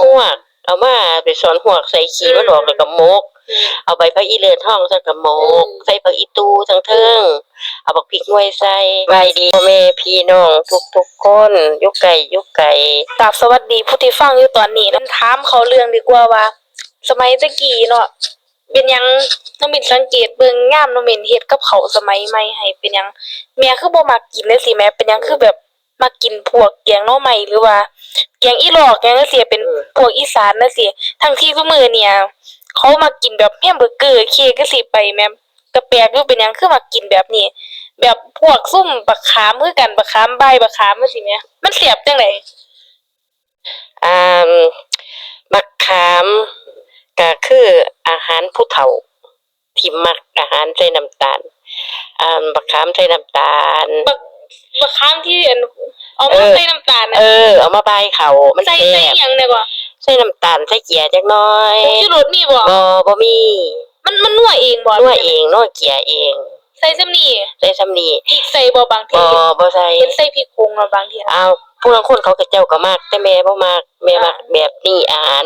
หวกเอามาไปสอนหวกใส่ขี้มันออกแล้วก็มก เอาใบผักอีเลือดห้องใส่กระโมก ใส่ผักอีตูทั้งเทิงเอาบักพริกงวยใส่ไว้ดีพ่อแม่พี่น้องทุกทุกๆคนอยุกไก่ยุกไก่กราบสวัสดีผู้ที่ฟังอยู่ตอนนี้นั้นถามเขาเรื่องดีกว่าว่า สมัยตะกี้เนาะเป็นหยังน้องมินสังเกตเบิ่งงามน้องมินเฮ็ดกับเขาวสมัยใหม่ให้เป็นหยังแม่คือบ่มักกินเลยสิแม่เป็นหยังคือแบบ มากินพวกแกงหน่อไม้หรือว่าแกงอีหลอกแกงจังซี่เป็นพวกอีสานจังซี่ทั้งที่ซุมื้อเนี่ย เขามากินแบบแฮมเบอร์เกอร์เค้กจังซี่ไปแม่ก็แปลกอยู่เป็นหยังคือมากินแบบนี้ แบบพวกซุ่มบักขามคือกันบักขามใบบักขามจังซี่แหมมันเสียบจังไดอ่าบักขามก็คืออาหารผู้เฒ่าที่มักอาหารใส่น้ำตาลอ่าบักขามใส่น้ำตาลบัก บักข้ามที่อันเอาเอมาอใส่น้ำตาลนะเออ เอามาบายเขามันใส่แซ่ใส่บหยังเนี่ยบ่ใส่น้ำตาลใส่เกียร์จักหน้อยผงชูรสมีบ่บ่บ่มีมันมันนัวเองบ่นัวเองนัวเกียร์เอง ใส่ซ้ำนี่ใส่สำนีพริกใส่บ่บางทีบ่บ่ใส่เห็นใส่พริกผงเนาะบางทีเอาผู้ลางคนเขาก็เจ้าก็มาก แต่แม่บ่มากแม่มักอ่าแบบนี้อาหาร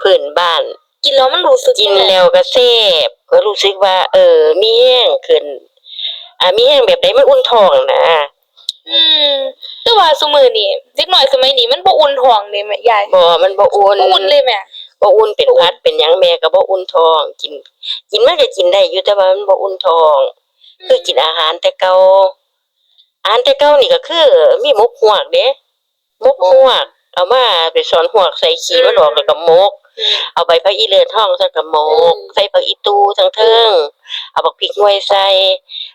พื้นบ้าน กินแล้วมันรู้สึกกินยังไงแล้วก็แซ่บก็รู้สึกว่า เออมีแห้งขึ้นอ่ามีแห้งแบบใดมันอุ่นท้องนะ อืมแต่ว่าซุมื้อนี้เด็กน้อยสมัยนี้มันบ่อุ่นท้องเลยแม่ยายบ่มันบ่อุ่นบ่อุ่นเลยแม่บ่อุ่นเป็นพัดเป็นหยังแม่ก็บ่อุ่นท้อง กิน กินมันก็กินได้อยู่แต่ว่ามันบ่อุ่นท้อง คือกินอาหารแต่เก่าอาหารแต่เก่านี่ก็คือ มีหมกหวกเด้หมกหวกเอามาไปสอนหวกใส่ขี้มันออกแล้วก็มกอืมเอาใบผักอีเลือดห้องใส่กระโมกอืมใส่ผักอีตูทั้งเทิงเอาบักพริกงวยใส่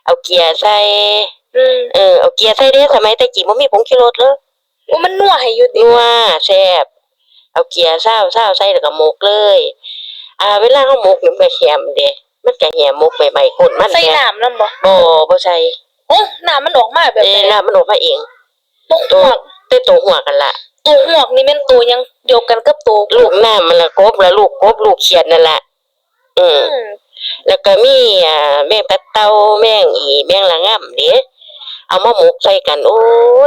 เอาเกียร์ใส่ อืมเออเอาเกียร์ใส่เด้สมัยแตะกี้บ่มีผงชูรสเลยโอ้มันนัวให้อยู่ดินัวแซ่บเอาเกียร์เศร้าเศร้าใส่แล้วก็หมกเลย อ่า เวลาเฮาหมกนี่มันก็แหมเด้มันก็แหมหมกใหม่ๆคนมันใส่แหมน้ำนำบ่บ่บ่ใส่โอ้น้ำมันออกมาแบบเอไหอนน้ำมันออกมาเองตัวหตัววกแต่ตัวหัวกันล่ะตัวหวกนี่แม่นตัวยังเดียวกันกับตัวลูกน้ำมันละกบแล้วลูกกบลูกเขียดนั่นล่ะอืมอืมแล้วก็มีอ่าแมงปัดเต่าแมงอีแมงละง่ำเด้ เอามาหมกใส่กัน โอ้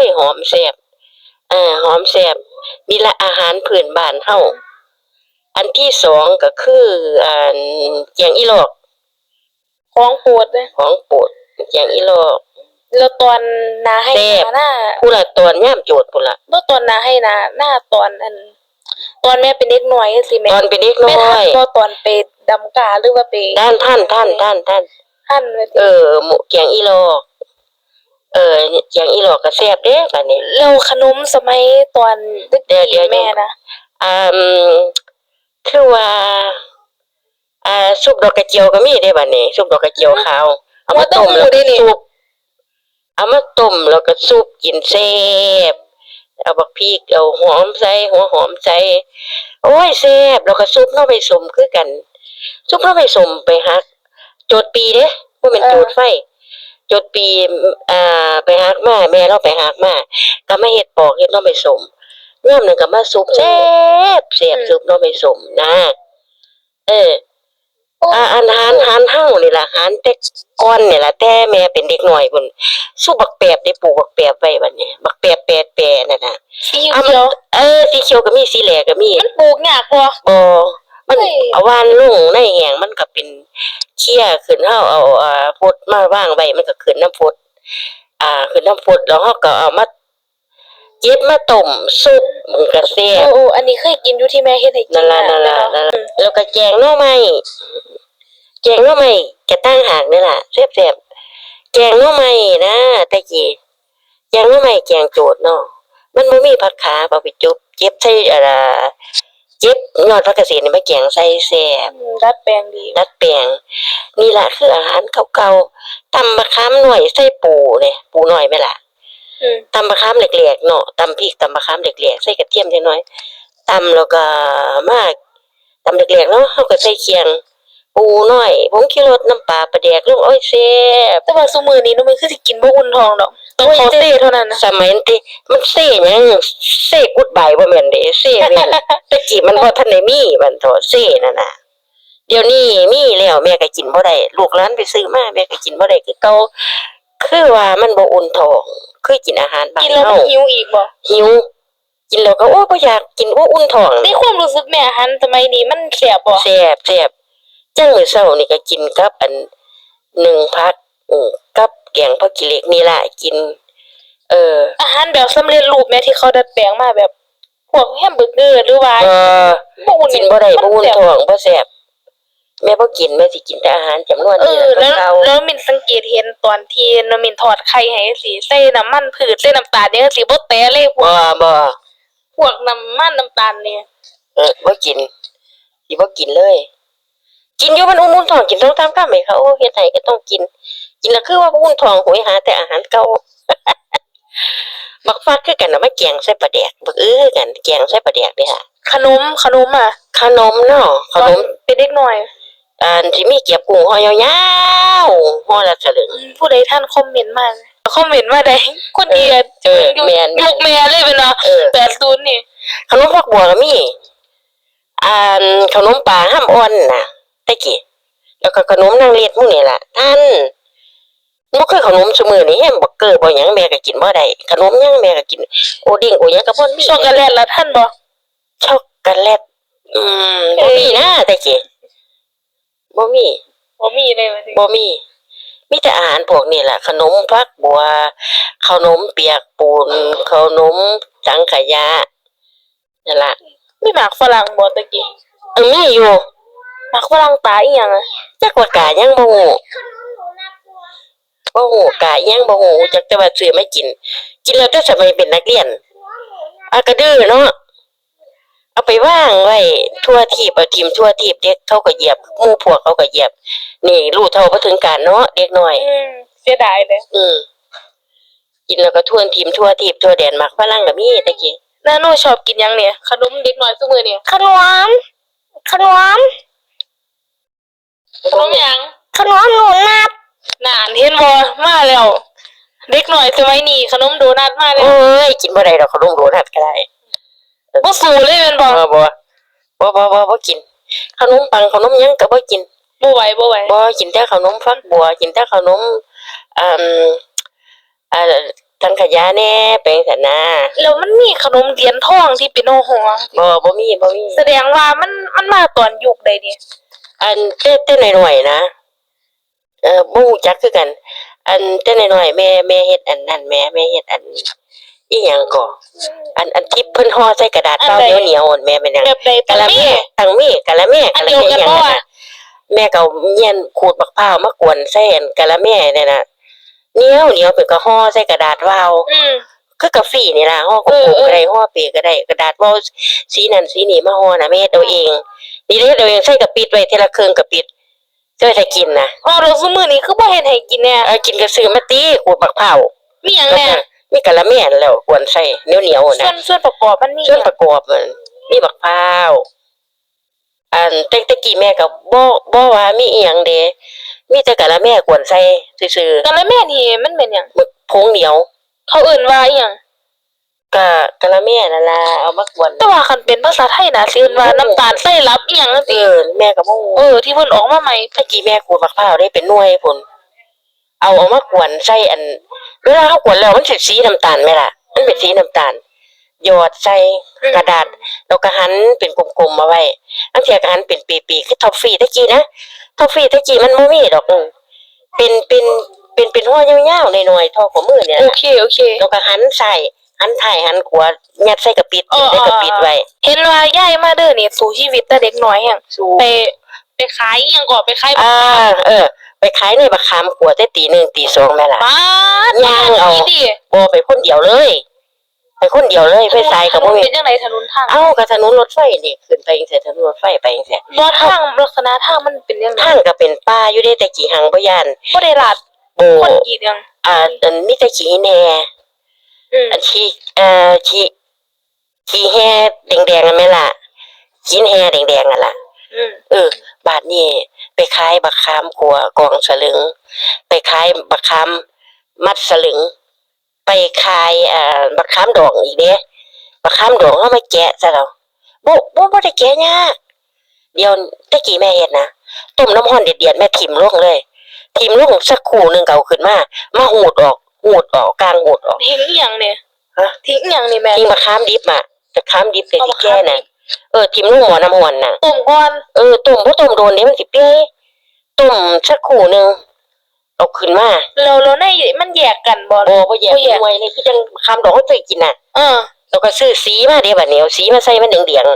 ย หอมแซ่บอ่าหอมแซ่บมีละอาหารพื้นบ้านเฮาอันที่สองก็คืออ่าแกงอีหลอกของโปรดเลยของโปรดแกงอีหลอกแล้วตอนนาให้แซ่บนาหน้าผู้ละตอนย่ามโจทย์พุ่นละแล้วตอนนาให้นาหน้าตอนอันตอนแม่เป็นเด็กน้อยสิแม่ตอนเป็นเด็กน้แม่อทันยบ่ตอนไปดำกาหรือว่าไปท่านท่านท่านท่านท่านท่านว่าสิเออหมูแกงอีหลอก เออแกงอีหลอกก็แซ่บเด้บัดนี้แล้วขนมสมัยตอนเด็กเดี๋ยวเดี๋ยวแม่นะอ่าอืมคือว่าอ่าซุปดอกกระเจียวก็มีได้บัดนี้ซุปดอกกระเจียวขาวเอามาต้มแล้วก็ซุปเอามาต้มแล้วก็ซุปกินแซ่บเอาบักพริกเอาหอมใส่หัวหอมใส่โอ้ยแซ่บแล้วก็ซุปหน้อไปสมคือกันซุปหน้อไปสมไปฮักโจดปีเด้บ่แม่นโจดไฟโจดปีอ่าไปฮักมาแม่เราไปฮักมาก็มาเฮ็ดปอกเฮ็ดหน้อไปสมยามนั้นก็มาซุปแซ่บแซ่บซุปหน้อไปสมนะ เออโอ้อ่าอาหารหารเฮานี่ล่ะหารแต่ก่อนนี่ล่ะแต่แม่เป็นเด็กน้อยพุ่นสู้บักแปบได้ปลูกบักแปบไว้บัดนี้ บักแปบแปดแปรนั่นน่ะสีอะเขียวเออสีเขียวก็มีสีแหลกก็มีมันปลูกยากบ่บ่ มันเฮ้ยเอาวานลงในแหงมันก็เป็นเขี้ยขึ้นเฮาเอาอ่าพดมาวางไว้มันก็ขึ้นน้ำพดอ่าขึ้นน้ำพดแล้วเฮาก็เอามาเก็บมาต้มซุปมันก็แซ่โอ้บโอ้อันนี้เคยกินอยู่ที่แม่เฮ็ดให้กินั่นล่ะนั่นล่ะนั่นล่ะแล้วก็แกงหน่อไม้แกงหน่อไม้กระตั้งหากนี่ล่ะแซ่บๆแกงหน่อไม้นะตะกี้แกงหน่อไม้แกงโจดเนาะมันบ่มีผักขาเอาไปจุบเก็บใส่อ่า เก็บยอดผักกระเสียนี่มาแกงใส่แซ่บอืมดัดแปลงดีดัดแปลงนี่ล่ะคืออาหารเก่าๆตำมะขามหน่อยใส่ปูเนี่ยปูหน่อยไหมล่ะอืมตำมะขามเหล็กๆเนาะตำพริกตำมะขามเหล็กๆใส่กระเทียมจังน้อยตำแล้วก็มาตำเหล็กๆเนาะเฮาก็ใส่เคียง ปูหน่อยผงชูรสน้ำปลาปลาแดกลงโอ้ยแซ่บแต่ว่าซุมื้อนี้หนูมันคือสิกินบ่อุ่นท้องดอกต้องขอเต้เท่านั้นนะสมัยนั้นติมันเซ่หยังเซ่กุดบายบ่แม่นเด้เซ่เว้นแตะกี้มันบ่ทันได้มีมันโตเซ่นั่นน่ะเดี๋ยวนี้มีแล้วแม่ก็กินบ่ได้ลูกหลานไปซื้อมาแม่ก็กินบ่ได้คือเก่าคือว่ามันบ่อุ่นท้องคือกินอาหารบ้านกินแล้วเฮามันหิวอีกบ่หิวกินแล้วก็โอ้บ่อยากกินโอ้อุ่นท้องในความรู้สึกแม่หันสมัยนี้มันแสบบ่แซ่บแซ่บ จังมื้อเช้านี่ก็กินกับอันหนึ่งพักอือกับแกงผักขี้เหล็กนี่ล่ะกิน เออ อาหารแบบสำเร็จรูปแม่ที่เขาดัดแปลงมาแบบพวกแฮมเบอร์เกอร์หรือว่าเออบ่อุ่นกินบ่ได้บ่อุ่นแซ่บท้องบ่แซ่บแม่บ่กินแม่สิกินแต่อาหารจำนวนเอนี้อแหแล้วละเก่าแล้วมินสังเกตเห็นตอนที่น้องมินทอดไข่ให้สิใส่น้ำมันพืชใส่น้ำตาลเนี่ยสิบ่แตะเลยพวบ่กบ่พวกน้ำมันน้ำตาลเนี่ย เออบ่กินสิบ่กินเลย กินอยู่มันอุ่นๆท้องกินต้องตามคำให้เขาเฮ็ดให้ก็ต้องกิน กินแล้วคือว่าบ่อุ่นท้องโหยหา แต่อาหารเก่าบักฟักคือกันน่ะมาแกงใส่ปลาแดกบักเอ้อกันแกงใส่ปลาแดกเด้อค่ะขนมขนมอะขนมเนาะขนมตอเป็นเด็กหน่อยอันที่มีเกียบกุ้งห่อยาวๆห่อละสลึงอืมผู้ใดท่านคอมเมนต์มาคอมเมนต์มาได้คนดีอะเออแม่นยกแม่เลยเป็นเนาะเออแปดศูนย์นี่ขนมฟักบัวก็มีอันขนมปลาห้ามอ่อนน่ะ ตะกี้แล้วก็ขนมนางเลียดพวกนี้ล่ะ ท่านบ่คือขนมซุมื้อนี้แฮมบักเกอร์บ่หยังแม่ก็กินบ่ได้ขนมหยังแม่ก็กิน โอดิ้งโอหยังก็บ่มีช็อกโกแลตละท่านบ่ช็อกโกแลตอืมบ่มีนะตะกี้บ่มีบ่มีเลยว่าสิบ่มีมีแต่อาหารพวกนี้แหละขนมฟักบัวขนมเปียกปูนขนมสังขยานั่นล่ะมีหมากฝรั่งบ่ตะกี้เออมีอยู่ห มากฝรั่งตาอีหยังอะจักว่ากายังบ่ฮู้บ่ฮู้กายังบ่ฮู้จักแต่ว่าซื้อมากิน กินแล้วแต่สมัยเป็นนักเรียนอากระดื้อเนาะเอาไปว่างไว้ทั่วทีบเอาทิมทั่วทีบเด็กเขาก็เหยียบหมู่พวกเขาก็เหยียบ นี่รู้เท่าบ่ถึงการเนาะเด็กน้อยอืมเสียดายเลยอืมกินแล้วก็ทั่วทีมทั่วทีบทั่วแดนมักฝรั่งก็มีตะกี้น้าหนูชอบกินหยังเนี่ยขนมเด็กน้อยซุมื้อนี่ขนมขนม ขนมหยังขนมหนูนับนานเห็นบ่มาแล้ว เด็กน้อยสมัยนี้ขนมโดนัทมาแล้วโอ้ยกินบ่ได้ดอกขนมโดนัทก็ได้บ่สู้เลยแม่นบ่บ่บ่บ่บ่บ่บ่กิน ขนมปังขนมหยังก็บ่กินบ่ไหวบ่ไหวบ่กินแต่ขนมฟักบัว กินแต่ขนมอืมอ่าสังขยาแหน่แปลงสันนาแล้วมันมีขนมเหรียญทองที่เป็นโอหัวบ่บ่มีบ่มีแสดงว่ามันมันมาตอนยุคใดนี่ อันเต้เต้หน่อยๆนะเออบ่ฮู้จักคือกัน อันเต้หน่อยๆแม่แม่เฮ็ดอันนั้นแม่แม่เฮ็ดอันอีหยังก็อันอันที่เพิ่นห่อใส่กระดาษเปล่าเหนียวๆอั่นแม่เป็นหยังแบบใดกะตะละแม่แม่ตังแม่กะละแม่อักะนละเดียวแม่กันหยังบ่นั่นอะน่ะแม่ก็เอาเงียนขูดมะพร้าวมากวนใส่อันกะละแม่เนี่ยน่ะเหนียวเหนียวเป็นก็ห่อใส่กระดาษวาวอืมคือกาแฟนี่ล่ะห่อกเออรุบเออก็ได้ห่อเปียก็ได้กระดาษวาวสีนั้นสีนี้มาห่อน่ะแม่เฮ็ดเอาเอง นี่เฮ็ดเอาเองใส่กะปิดไว้เทละครึ่งกะปิดเจ้าให้กินนะอ๋อแล้วซุมื้อนี้คือบ่เฮ็ดให้กินแน่เออกินก็ซื้อมาตีขูดมะพร้าวมีหยังแน่มีกะละแม่นั่นแล้วกวนใส่เหนียวๆส่วน่ะนส่วนประกอบมันมีหส่วนยังประกอบมันมีบักพร้าวอันแต่ตะกี้แม่ก็บ่บ่ว่ามีอีหยังเด้มีแต่กะละแม่กวนใส่ซื่อกะละแม่นี่มันเป็นหยังๆหมึกผงเหนียว เขาเอิ้นว่าอีหยัง กะกะละแม่นั่นล่ะเอามากวนแต่ว่าคันเป็นภาษาไทยน่ะสิเอิ้นว่าน้ำตาลใส่ลับอีหยังจังเอซี่อแม่ก็บ่ฮู้เออที่เพิ่นออกมาใหม่ตะกี้แม่ขูดบักพร้าวได้เป็นหน่วยพุ่นเอาเอามากวนใส่อันเวลาเฮากวนแล้วมันสิสีน้ำตาลไหมล่ะ มันเป็นสีน้ำตาลหยอดใส่กระดาษ แล้วก็หั่นเป็นกลมๆมาไว้อันเทียก็หั่นเป็นปีๆคือทอฟฟี่ตะกี้นะทอฟฟี่ตะกี้มันบ่มีดอกอืมเป็นเป็นเป็นเป็นห่อยาวๆหน่อยๆเท่อของมือเนี่ยโอนะเคโอเคแล้วก็หั่นใส่ หั่นถ่ายหั่นขวายัดใส่กระปิดอ๋อใส่กระปิดไว้เห็นว่ายายมาเด้อนี่สู่ชีวิตแต่เด็กน้อยแฮงสู้ไปไปขายอีหยังก่อไปขายอ่าเออ ไปขายในบักขามขวดแต่ตีหนึ่งตีสองแม่ล่ะป้าดย่างเอานี่ดิบ่ไปคนเดียวเลย ไปคนเดียวเลยไปใส่กับบ่มีเป็นจังไดถนนทางเอ้ากับถนนรถไฟนี่ขึ้นไปจังซี่ถนนรถไฟไปจังซี่บ่ทางลักษณะทางมันเป็นจังไดทางก็เป็นป่าอยู่เด้แต่กี่หังบ่ย่านบ่ได้ลาดโบคนกรีดหยัง อ่าอันมีแต่ขี้แหน่ อืมอันขี้เอ่อขี้ขี้แห่แดงๆอะแม่ล่ะขี้แห่แดงๆอะล่ะอืมเออ บาทนี้ไปขายบักขามขัวกองสลึง ไปขายบักขามมัดสลึง ไปขายเอ่อบักขามดองอีกเด้บักขามดองเฮามาแกะซะแล้วบ่บ่บ่ได้แกะยากเดี๋ยวตะกี้แม่เฮ็ดนะต้มน้ำร้อนเดือดๆแม่ถิ่มลงเลยถิ่มลงสักครู่หนึงก็เอาขึ้นมามาหูดออก หูดออกกลางหูดออกทิ้งอีหยังเนี่ยฮะทิ้งอีหยังนี่แม่ทิ้งบักขามดิบมาจะค้ามดิบแต่เอาสิมาแก่ค้ามดิน่ะบเออทิมลงหม้อน้ำหอนน่ะต้มก่อนเออต้มบ่ต้มโดนเดี๋ยวมันสิเปื่อยต้มสักครู่หนึงเอาขึ้นมาแล้วแล้วในมันแยกกันบ่บ่บ่แยกบ่แยกหน่วยเลยคือจังคำดอกเขาเคยกินน่ะเออแล้วก็ซื้อสีมาเดี๋ยวบัดนี้เอาสีมาใส่มันเดียง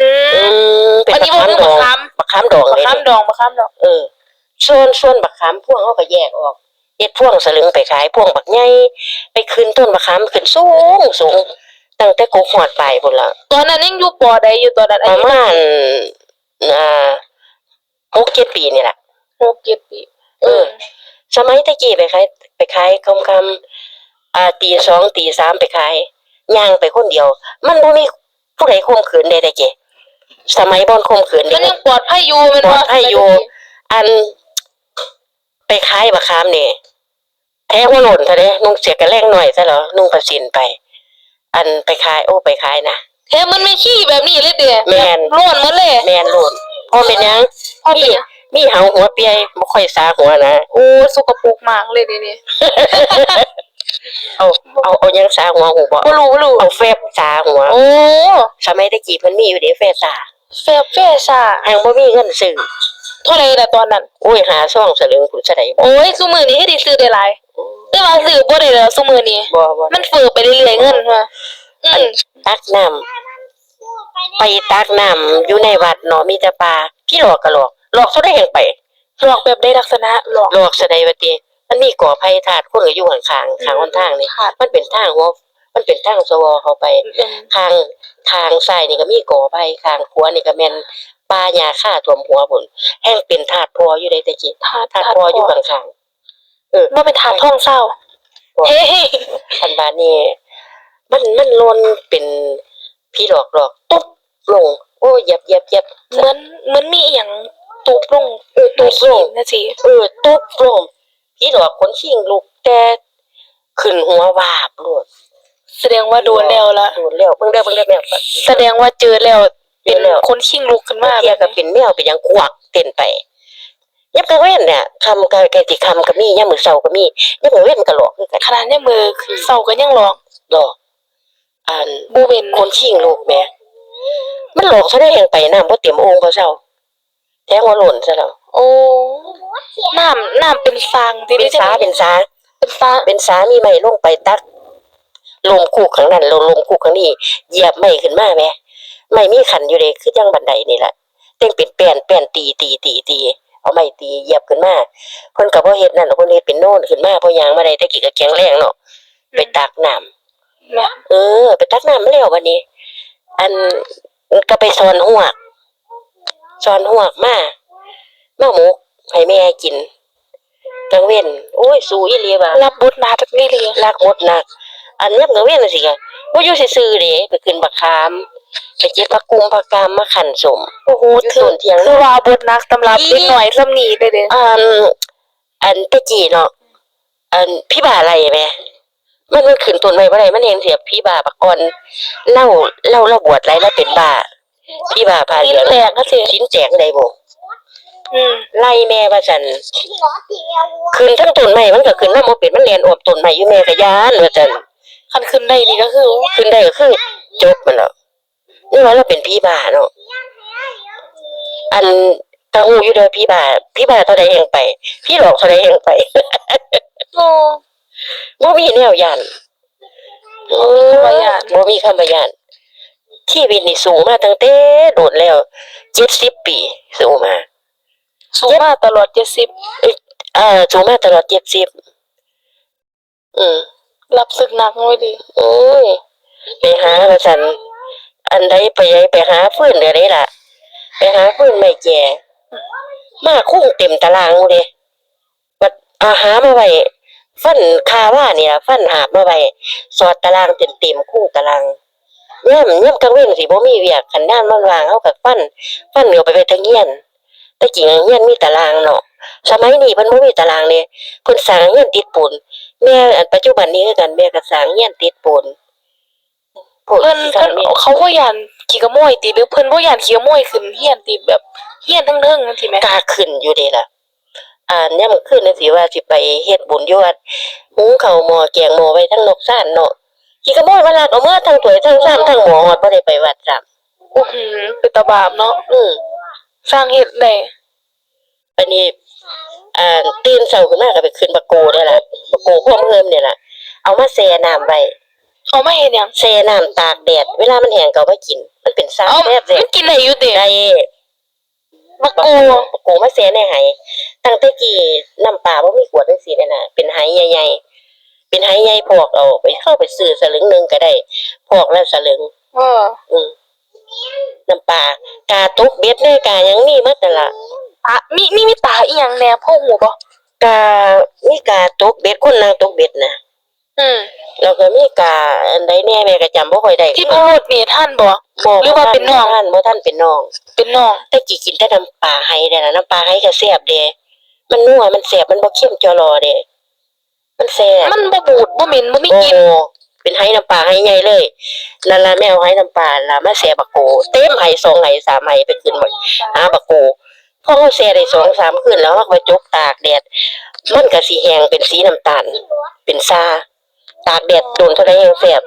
อืๆอืมมเป็นอันบันี้กบ่ขามคือดบัอกขามบักขามดองบักเลยขามนี่ดองบักขามดองเออส่วนส่วนบักขามพวงเขาก็แยกออก เฮ็ดพวงสลึงไปขายพวงบักใหญ่ไปขึ้นต้นบักขามขึ้นสูงสูงตั้งแต่กกหอดปลายพุ่นล่ะตอนนั้นยังอยู่ปอใดอยู่ตอนนั้นปอาระยุมาณอ่าหกเจ็ดปีนี่แหละ หกเจ็ดปีเออ สมัยตะกี้ไปขายไปขายคำคำๆอ่าตีสองตีสามไปขายย่างไปคนเดียว มันบ่มีผู้ใดข่มขืนใดๆเจสมัยบ่อนข่มขืนมัเด้นยังปลอดภัยอยู่แมันปลบ่อดภัยอยู่ อัน ไปขายบักขามนี่แท้ว่าหล่นซะเด้นุ่งเสียกระแรงหน่อยซะเหรอนุ่งประสินไป อันไปขายโอ้ไปขายนะแท้มันไม่ขี้แบบนี้เลยเด้แม่นร้อนหมดเลยแม่นหล่นพอเป็นหยังพอเป็นหยังมีเหาหัวเปียบ่ค่อยสาหัวนะโอ้สกปรกมากเลยเดี๋ยวนี้เอาเอาเอายังสาหัวหูบ่บ่รู้บ่รู้เอาแฟบสาหัวโอ้สมัยตะกี้เพิ่นมีอยู่เด้แฟบสาแฟบแฟ่ซ่าหางบ่มีเงินซื้อ เท่าไหร่ล่ะตอนนั้น โอ้ยหาซ่องสลึงคุณซะได้บ่โอ้ยซุมื้อนี้ให้ได้ซื้อได้หลายแต่ว่าซื้อบ่ได้แล้วซุมื้อนี้ บ่บ่มันเฟ้อไปเรื่อยๆเงินว่าอืมตักน้ำไปตักน้ำอยู่ในวัดเนาะมีแต่ปลาพี่หลอกก็หลอกหลอกเขาได้แห่งไปหลอกแบบได้ลักษณะหลอกหลอกแสดงว่าติมันมีก่อภัยธาตุคนก็อยู่ข้างๆข้างหนทางนี่ค่ะมันเป็นทางหัวมันเป็นทางสวเข้าไปอืมทางทางซ้ายนี่ก็มีก่อภัยทางขวานี่ก็แม่น ป่าหญ้าค่าท่วมหัวพุ่นแห้งเป็นธาตุพออยู่ได้แต่จิถาดธาตุพออยู่ข้างๆเออบ่เป็นถาดท่องเศร้าบ่เฮ้คันบาดนี้มันมันลนเป็นพี่หลอกหลอกตุ๊บลง โอ้ยเหย็บเหย็บเหย็บเหมือนเหมือนมีอีหยังตูบลงเออตุ๊บลงนะสิเออตุ๊บลงพี่หลอกคนชิงลูกแต่ขึ้นหัววาบโลดแสดงว่าโดนแล้วละโดนแล้วเบิ่งได้อเบิ่งได้อแม่แสดงว่าเจอแล้ว เจอแล้วคนขิงลุกขึ้นมาเทียก็เป็นแมวเป็นหยังควักเต้นไปยับกระเว้นเนี่ยคำกะกะสิคำก็มียามมื้อเช้าก็มียับกระเว้นก็หลอกคือกันขนาดในมือเศร้ากันยังหลอกหลอกอันบ่เว้นคนชิงลูกแม่มันหลอกเขาได้แห่งไปน้ำบ่เต็มโองค์บ่เช้าแท้งว่าหล่นซะแล้วโอ้น้ำน้ำเป็นฟางที่เป็นสาเป็นสาเป็นฟางเป็นสามีไม้ลงไปตักลมคู่ข้างนั้นลมลมคู่ข้างนี้เหยียบไม้ขึ้นมาแหม่ ไม้มีขันอยู่เลยคือจังบันไดนี่แหละเต้งเป็นแป้นแป้นตีตีตีตีเอาไม้ตีเหยียบขึ้นมาเพิ่นก็บ่เฮ็ดนั่นหรอกเพิ่นเฮ็ดเป็นโน่นขึ้นมาเพราะยางมาได้แตะกี้ก็แข็งแรงเนาะไปตักน้ำแม่เออ ไปตักน้ำมาแล้ววันนี้ อันก็ไปสอนหวกสอนหวกมามาหมกให้แม่กินกลางเว้นโอ้ย สู้อีหลีว่ารับบทนาจากนี่เลยลากหมดหนัก อันยับกลางเว้นน่ะสิกะบ่อยู่ซื่อๆเด้ไปขึ้นบักขาม ไปเก็บผักกุมผักกามมาขันสมโอ้โหอยู่ถืต้อนเถียง คือว่าบทนักตำรับเล็กหน่อยซ้ำนี้เด้อเด้อันอันตะกี้เนาะอันพี่บ่าอะไรแหมมันมันขึ้นต้นไม้บ่ได้มันเห็นเสียพี่บ่าบักอ่อนเล่าเล่าเล่าบวชไรแล้วเป็นบ้าพี่บ่าพาลิ้เหลืนองแตกก็สิชิ้นแจกได้บ่อืมไล่แม่ว่าซั่นขึ้นทั้งต้นไม้มันก็ขึ้นมาบ่เป็นมันเรียนอวบต้นไม้อยู่แม่ก็ย้านว่าซั่นคันขึ้นได้นี่ก็คือขึ้นได้ก็คือจบมันแล้ว นี่ว่าเราเป็นพี่บ่าเนาะอันตาหูอยู่เด้อพี่บ่าพี่บ่าเท่าใดแห่งไป พี่หลอกเท่าใดแห่งไปโอ้บ่มีแนวย่านเออบ่ย้านบ่มีคำว่าย่านชีวิตนี่สูงมาตั้งแต่โดดแล้ว70ปี สูงมา สูงมากตลอด70เอ่อสูงมาตลอด70อืมรับศึกหนักไว้ดิโอ้ยไปหาว่าซั่น อันใดไปใหญ่ไปหาฟืนเดี๋ยวนี้ล่ะ ไปหาฟืนไม่แก่มาคุ้งเต็มตารางเด้บัดอาหามาไว้ฟันคาว่านี่ล่ะฟันหาบมาไว้สอดตารางเต็มๆคุ้งตารางย่ำย่ำกลางเว้นสิบ่มีเวียกคันด้านมันวางเฮากับฟัน ฟันเหนียวไปไปทางเฮียนแต่จริงเฮียนมีตารางเนาะสมัยนี้เพิ่นบ่มีตารางเลยเพิ่นสร้างเฮียนติดปูนแม่อันปัจจุบันนี้คือกันแม่ก็สร้างเฮียนติดปูน เพิ่นสร้าเพิ่งนนี่เขาบ่ย่านขี้ขโมยติหรือเพิ่นบ่ย่านขี้ขโมยขึ้นเฮียนติแบบเฮียนทั้งเทิงจังซี่แหมกล้าขึ้นอยู่เด้ล่ะ อ่านย่ำขึ้นน่ะสิว่าสิไปเฮ็ดบุญอยู่วัดหุงข้าวหม้อแกงหม้อไว้ทั้งนอกซ่านเนาะขี่ขโมยมาลักเอาเมื่อทั้งถวยทั้งซ้ำทั้งหมอบ่ได้ไปวัดซ้ำอื้อหือเป็นตาบาปเนาะอืมสร้างเฮ็ดได้อันนี้อ่าตื่นเช้าขึ้นมาก็ไปขึ้นบักโกได้ล่ะบักโกพวกเฮิมเนี่ยล่ะ เอามาแช่น้ำไว้ เอามาเฮ็ดหยังแช่น้ำตากแดด เวลามันแห้งก็เอามากิน มันเป็นซาเอาแซ่บเด้มันกินได้อยู่เด้ได้บักบักโกโกบักโกมาแช่ในไหตั้งแต่กี้น้ำปลาบ่มีขวดจังซี่นั่นน่ะเป็นไหใหญ่ๆเป็นไหใหญ่พอกเอาไปเข้าไปซื้อสลึงหนึงก็ได้พอกละสลึง เอออืมน้ำปลากาตุกเบ็ดเลยกาหยังมีหมดนั่นล่ะตามีมีมีตาอีหยังแหน่พ่อหูบ่กามีกาตกเบ็ดคนนางตกเบ็ดนะ อืมแล้วก็มีกาอันใดแน่แม่ก็จำบ่ค่อยได้ที่พูดนี่ท่านบ่บ่หรือว่าเป็นน้อง ท่านบ่ท่านเป็นน้อง เป็นน้อง แต่กี้กินแต่น้ำปลาไห้ได้ล่ะน้ำปลาไห้ก็แซ่บเด้มันนัวมันแซ่บมันบ่เค็มจอรอเด้มันแซ่บมันบ่บูดบ่เหม็นบ่มีกลิ่นโอ้เป็นไห้น้ำปลาไห้ใหญ่เลยนั่นล่ะแม่เอาไห้น้ำปลาล่ะมาแซ่บักโกเต็มไห้สองไห้สามไห้ไปขึ้นบักหาบักโกพอเขาแซ่ได้สองสามคืนแล้วเราก็ไปจกตากแดดมันก็สิแห้งเป็นสีน้ำตาลเป็นซา ตากแดดโดนเท่าไรแห้งแซ่บ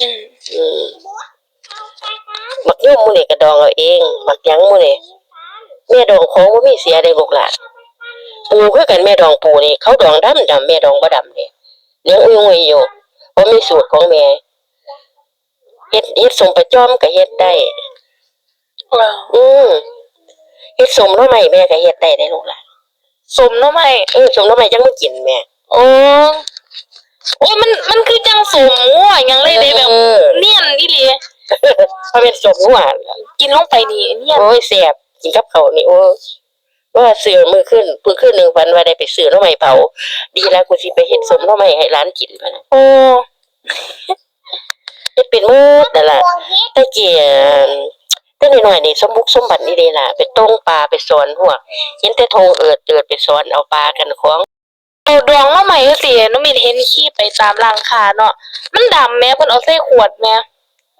อืมอืมมักยุ่มหมูนี่กระดองเอาเองมักหยังหมูนี่แม่ดองของบ่มีเสียได้ลูกหลานปูคือกันแม่ดองปูนี่เขาดองดำดำแม่ดองบ่ดำนี่เลี้ยงอุ้ยงยอยู่เพราะมีสูตรของแม่เฮ็ดเฮ็ดสมประจอมก็เฮ็ดได้เอออืมเฮ็ดสมหน่อไม้แม่ก็เฮ็ดได้ได้ลูกหลานสมเนาะไหมเออสมหน่อไม้จังบ่กินแม่โอ้ โอ้ยมันมันคือจังสมหัวหยังเลยเด้แบบเออเนียนอีหลีเพราะเป็นสมหัวกินลงไปนี่เนียนโอ้ยแซ่บกินกับเขาวนี่โอ้ยว่าเสือมือขึ้นมือขึ้นหนึ่งวันว่าได้ไปซื้อหน้อไม้เผาดีแล้วกูสิไปเฮ็ดสมหน้อไม้ให้ร้านกินพะนะโอ้เฮ็ดเป็นมืดนั่นล่ะแต่เกียนแต่น้อยๆนี่สมบุกสมบัตินี่เด้ล่ะไปต้งปลาไปสอนพวกเห็นแต่ทงเอิดเอิดไปสอนเอาปลากันของ ตัวดองเนาะไหมก็สิหนูมีเห็นขี้ไปตามร้านค้าเนาะ มันดำแม่เพิ่นเอาใส่ขวดแม่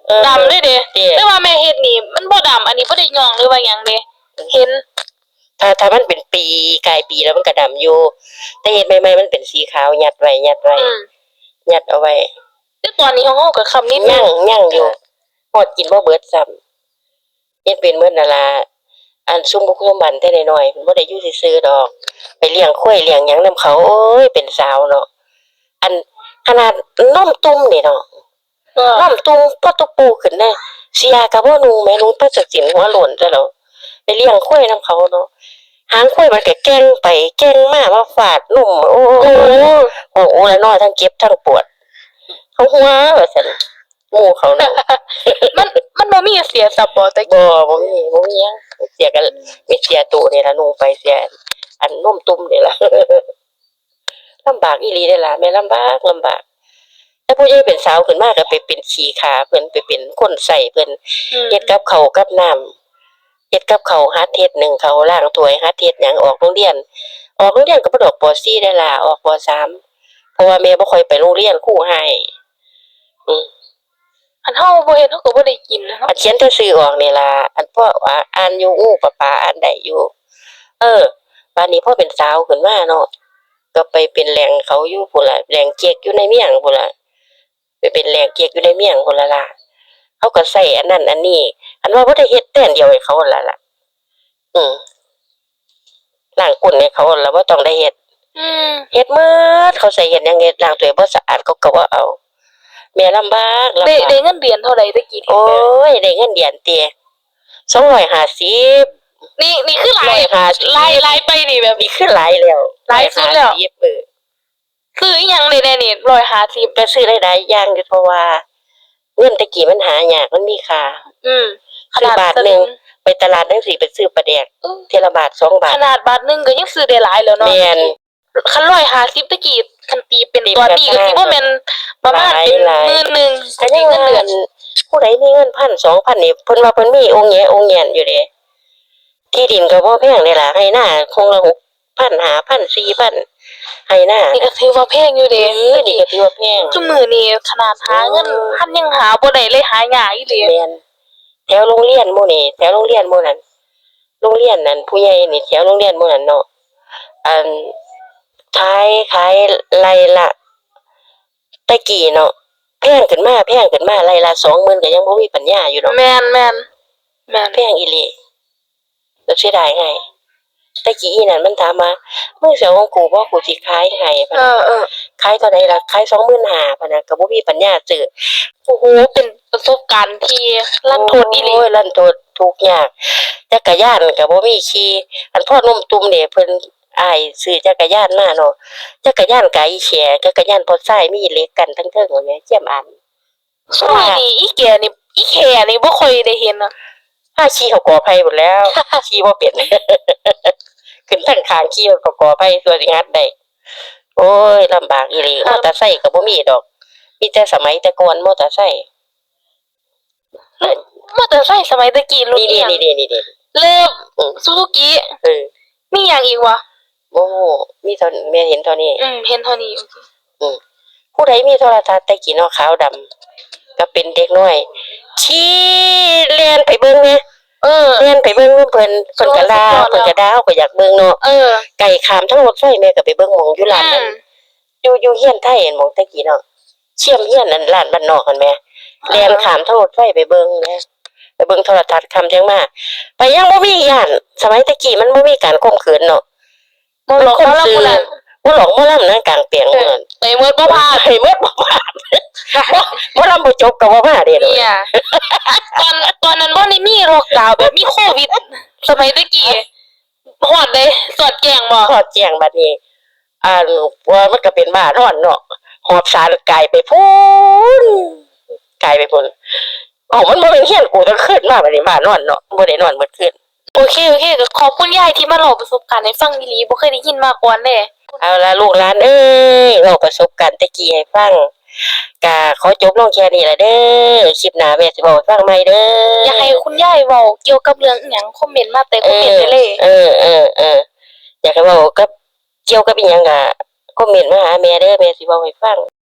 เออ ดำด้วยเด้เด้ แต่ว่าแม่เฮ็ดนี่มันบ่ดำอันนี้บ่ได้ย่องหรือว่าหยังเด้เห็น ถ้าถ้ามันเป็นปีกลายปีแล้วมันก็ดำอยู่ แต่เฮ็ดใหม่ๆมันเป็นสีขาวยัดไว้ยัดไว้อืมยัดเอาไว้แต่ตอนนี้ของเฮาก็คำนิดนึย่างงย่างอยู่ฮอดกินบ่เบิดซ้ำเฮ็ดเป็นเบิดนั่นล่ะ อันซุ่มบุกซุ่มบันแต่น้อยๆเพิ่นบ่ได้อยู่ซื่อๆดอก ไปเลี้ยงข้อยเลี้ยงหยังนํเขาโอ้ยเป็นสาวเนาะอันขนาดนมตุ้มนี่เนาะเออนมตุ้มพอตุปูขึ้นน่ะเสียก็บ่นูแม่ลุงประจักษิณหัวโล้นซะแล้วไปเลี้ยงข้อยนํเขาเนาะหางข้อยมันก็แกล้งไปแกล้งมามาฟาดนุ่มโอ้โอ้โอ้โอ้แล้วน้อยทั้งเจ็บทั้งปวดเขาหัวว่าซั่น หมู่เขาเนาะมันมันบ่มีเสียสับบ่แต่บ่บ่มีบ่มีหยังเสียกันมีเสียตัวนี่ล่ะนุ่งไปเสีย อันนมตุ้มนี่ล่ะลำบากอีหลีได้อล่ะแม่ลำบากลำบากแต่ผู้ใหญ่เป็นสาวขึ้นมาก็ไปเป็นขี้ขาเพิ่นไปเป็นคนใส่เพิ่นอืมเฮ็ดกับข้าวกับน้ำเฮ็ดกับข้าวหัดเฮ็ดหนึ่งข้าวล้างถ้วยหัดเฮ็ดหยังออกโรงเรียน ออกโรงเรียนก็บ่ดอกป .4 ได้ล่ะออกป .3 เพราะว่าแม่บ่ค่อยไปโรงเรียนครูให้อืม อันเฮาบ่เฮ็ดเฮาก็บ่ได้กินนะเนาะอันเขียนแต่ชื่อออกนี่ล่ะอันพ่อว่าอ่านอยู่อู้ปะปาอ่านได้อยู่ เออบัดนี้พ่อเป็นสาวขึ้นมาเนาะก็ไปเป็นแหล่งเขาอยู่พุ่นล่ะแหล่งเจ๊กอยู่ในเมียงพุ่นล่ะไปเป็นแหล่งเจ๊กอยู่ในเมียงพุ่นล่ะล่ะเขาก็ใส่อันนั้น อันนี้ อันว่าบ่ได้เฮ็ดแต่อันเดียวให้เขาหั่นล่ะล่ะ อืมล้างก้นให้เขาหั่นล่ะบ่ต้องได้เฮ็ดอืมเฮ็ดหมดเขาใส่เฮ็ดหยังเฮ็ดล้างถ้วยบ่สะอาดเขาก็บ่เอา แม่ลำบากลำได้บากได้เงินเดือนเท่าไหร่ตะกี้นี่โอ้ยได้เงินเดือนเตีย250นี่นี่คือหลาย150หลายหลายไปนี่แบบ มีขึ้นหลายแล้วหลายสุดแล้ว 150เออซื้ออีหยังได้แน่นี่150ก็ซื้อได้หลายอย่างอยู่เพราะว่าเงินตะกี้มันหายากมันมีค่า อืมซื้อบาทหนึ่ง ไปตลาดจังซี่ไปซื้อปลาแดกอืมเทยละบาทสองบาขทนาดบาทหนึงก็ยังซื้อได้หลายแล้วเนาะแม่นคัน150ตะกี้คันตีเป็นตีตัวแบบนี้ก็สิบ่แม่น ประมาณเป็นหลายหมื่นหนึงก็ยังเงินว่าเดือนผู้ใดมีเงินพันสองพันนี่เพิ่นว่าเพิ่นมีองค์แหองค์แหนอยู่เด้ที่ดินก็บ่แพงนี่ล่ะให้หน้าคงละ6,000 5,000 4,000ให้หน้านี่ก็ถือว่าแพงอยู่เอเด้อนี่ก็ถือว่าแพงทุกมื้อนี้ขนาดหาเงินพันยังหาบ่ได้เลยหายากอีหลีแม่นแถวโรงเรียนหมู่นี่แถวโรงเรียนหมู่นั้นโรงเรียนนั้นผู้ใหญ่นี่แถวโรงเรียนหมู่นั้นเนาะอันขายขายไรละ ตะกี้เนาะแพพงขึ้นมาแพงขึ้นมาไล่ละ20,000ก็ยังบ่มีปัญญาอยู่ดอกแม่นแม่นแม่นแพงอีหลีแล้วเสียดายให้แต่กี้อีนั่นมันถามมามึงสิเอาของกูบ่กูสิขายให้พะเอนะอเออขายเท่าใดล่ะขาย25,000พะนะก็บ่มีปัญญาซื้อโอ้โหเป็นประสบการณ์ที่ลั่นทดอีหลีโอ้ยลั่นทดทุกข์ยากจักรยานก็บ่มีขี่อันพ่อนมตุ่มนี่เพิ่น อ้ายซื้อจักรยานมาเนาะจักรยานไกแฉจักรยานพอซ้ายมีเหล็กกันทั้งเทิงว่าแม่เจียมอันสมัยนี้อีแกนี่อีแคนี่บ่ค่อยได้เห็นอะถ้าขี่เขากอไผหมดแล้วขี่บ่เป็นขึ้นทางข้างขี่เขากอไผตัวสิงัดได้โอ้ยลำบากอีหลีมอเตอร์ไซค์ก็บ่มีดอก มีแต่สมัยแต่ก่อนมอเตอร์ไซค์มอเตอร์ไซค์สมัยตะกี้รุ่นนี่อีหยังๆนี่ๆนี่เริ่มๆอืมซูซูกิเออมีหยังอีกวะ โอ้มีเท่าแม่เห็นเท่านี้ อืมเห็นเท่านี้โอเคอืมผู้ใดมีโทรทัศน์แต่กี้เนาะขาวดำก็เป็นเด็กน้อยชี้เรียนไปเบิ่งแหน่เออ เรียนไปเบิ่งเพิ่นเพิ่นก็ลาสุดยอดแล้วเพิ่นก็ดาวก็อยากเบิ่งเนาะเออ ไก่ขามทั้งรถไฟแม่ก็ไปเบิ่งหมองอยู่ร้านอืนั้นม อยู่อยู่เฮียนไทยเห็นหมองแต่กี้เนาะเชี่ยมเฮียนนั่นร้านบ้านนอกกันแหม่เรียนขามทั้งรถไฟไปเบิ่งแหม่ไปเบิ่งโทรทัศน์คำจังมา ไปยังบ่มีย่าน สมัยตะกี้มันบ่มีการข่มขืนเนาะ บ่หลอกเขาละกูนั่นบ่หลอกบ่ล่ำนั่งกลางเปียงเหมือนไปเมิดบ่พลาดให้หมดบ่พลาดบ่ล่ำบ่จบก็บ่มาเด้เนี่ยตอนตอนนั้นบ่ได้มีโรคดาวน์แบบมีโควิด สมัยตะกี้ฮอดเลยสอดแกงบ่พอแจ้งบัดนี้อ่าว่ามันก็เป็นบ้านอนเนาะหอบสารกายไปพูนกายไปพูนเอ้ามันบ่เป็นเฮียนกูต้องขึ้นมาบัดนี้บ้านอนเนาะบ่ได้นอนเมื่อคืน โอเคโอเคก็ขอบคุณยายที่มาเล่าประสบการณ์ให้ฟังอีหลีบ่เคยได้ยินมาก่อนเด้เอาล่ะลูกหลานเอ้ยเล่าประสบการณ์ตะกี้ให้ฟังกะขอจบลงแค่นี้ล่ะเด้อคลิปหน้าแม่สิบอกให้ฟังใหม่เด้อออยากให้คุณยายเว้าเกี่ยวกับเรื่องอีหยังคอมเมนต์มาแต่คอมเมนต์ได้เลย เออเออเอออยากให้เว้ากับเกี่ยวกับอีหยังก็คอมเมนต์มาหาแม่เด้อแม่สิเว้าให้ฟัง